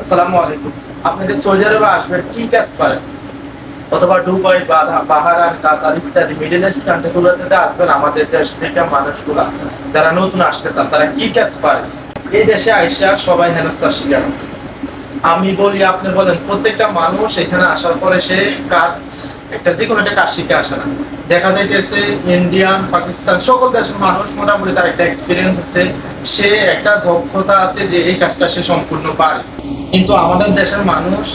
আসসালামু আলাইকুম। আপনাদের কি কাজ অথবা কাতার ইত্যাদি মিডল ইস্ট কান্ট্রিগুলোতে আসবেন, আমাদের দেশ থেকে মানুষগুলা। যারা নতুন আসতে চান, তারা কি কাজ পারে এই দেশে আইসা সবাই শিকার আমি বলি, আপনি বলেন, প্রত্যেকটা মানুষ এখানে আসার পরে সে কাজ, একটা যে কোনো একটা কাজ শিখে আসে না। দেখা যাইতেছে ইন্ডিয়ান, পাকিস্তান, সকল দেশের মানুষ মোটামুটি তার একটা এক্সপিরিয়েন্স আছে। সে একটা দক্ষতা আছে যে এই কাজটা সে সম্পূর্ণ পারে। কিন্তু আমাদের দেশের মানুষ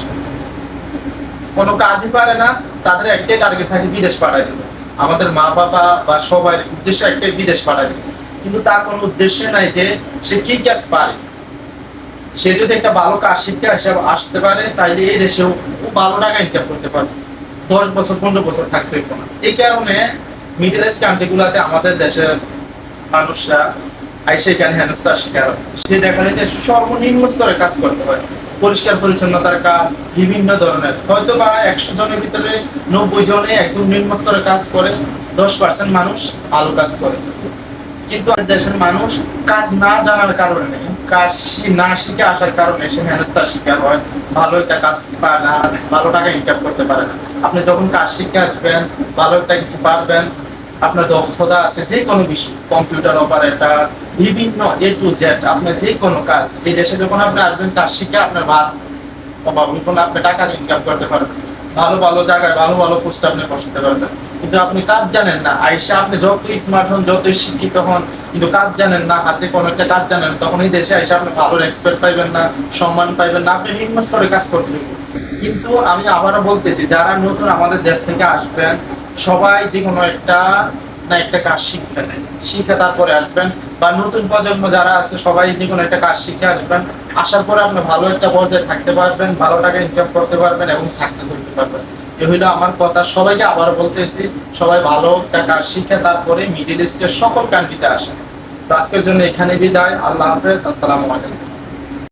কোনো কাজই পারে না, তাদের একটাই টার্গেট থাকে বিদেশ পাঠায় দেবে আমাদের মা বাবা বা সবার উদ্দেশ্য একটাই বিদেশ পাঠায় দেবে কিন্তু তার কোনো উদ্দেশ্য নাই যে সে কি কাজ পারে। সে যদি একটা ভালো কাজ শিক্ষা হিসাবে আসতে পারে, তাইলে এই দেশেও ভালো টাকা ইনকাম করতে পারে দশ বছর, পনেরো বছর থাকতে না এই কারণে মিডল ইস্ট কান্ট্রিগুলোতে আমাদের দেশের মানুষরা আইসে এখানে হেনস্থার শিকার সে দেখা যায় যে সর্বনিম্ন স্তরে কাজ করতে হয় পরিষ্কার পরিচ্ছন্নতার কাজ, বিভিন্ন ধরনের। হয়তো বা একশো জনের ভিতরে নব্বই জনে একদম নিম্ন স্তরে কাজ করে, দশ পার্সেন্ট মানুষ ভালো কাজ করে। কিন্তু দেশের মানুষ কাজ না জানার কারণে, কাজ না শিখে আসার কারণে সে হেনস্থার শিকার হয়, ভালো একটা কাজ পায় না, ভালো টাকা ইনকাম করতে পারে না। আপনি যখন কাজ শিখে আসবেন, ভালো একটা কিছু পারবেন আপনার দক্ষতা আছে, যে কোনো বিষয়, কম্পিউটার অপারেটর, বিভিন্ন এ টু জেড আপনি যে কোনো কাজ, এই দেশে যখন আপনি আসবেন কাজ শিখে আপনার ভাত অভাব কোনো আপনি টাকা ইনকাম করতে পারবেন ভালো ভালো জায়গায় ভালো ভালো পোস্টে আপনি বসতে পারবেন কিন্তু আপনি কাজ জানেন না, আইসা আপনি যতই স্মার্ট হন, যতই শিক্ষিত হন, কিন্তু কাজ জানেন না, হাতে কোনো একটা কাজ জানেন, তখন এই দেশে আইসা আপনি ভালো রেসপেক্ট পাইবেন না, সম্মান পাইবেন না, আপনি নিম্ন স্তরে কাজ করতে কিন্তু আমি আবারও বলতেছি, যারা নতুন আমাদের দেশ থেকে আসবেন সবাই যে কোনো একটা না একটা কাজ শিখতে শিখে তারপরে আসবেন। বা নতুন প্রজন্ম যারা আছে, সবাই যে কোনো একটা কাজ শিখে আসবেন। আসার পরে আপনি ভালো একটা পর্যায়ে থাকতে পারবেন, ভালো টাকা ইনকাম করতে পারবেন এবং সাকসেস হতে পারবেন। এ হইল আমার কথা। সবাইকে আবার বলতেছি, সবাই ভালো একটা কাজ শিখে তারপরে মিডিল ইস্টের সকল কান্ট্রিতে আসেন। তো আজকের জন্য এখানে বিদায়। আল্লাহ হাফেজ। আসসালামু আলাইকুম।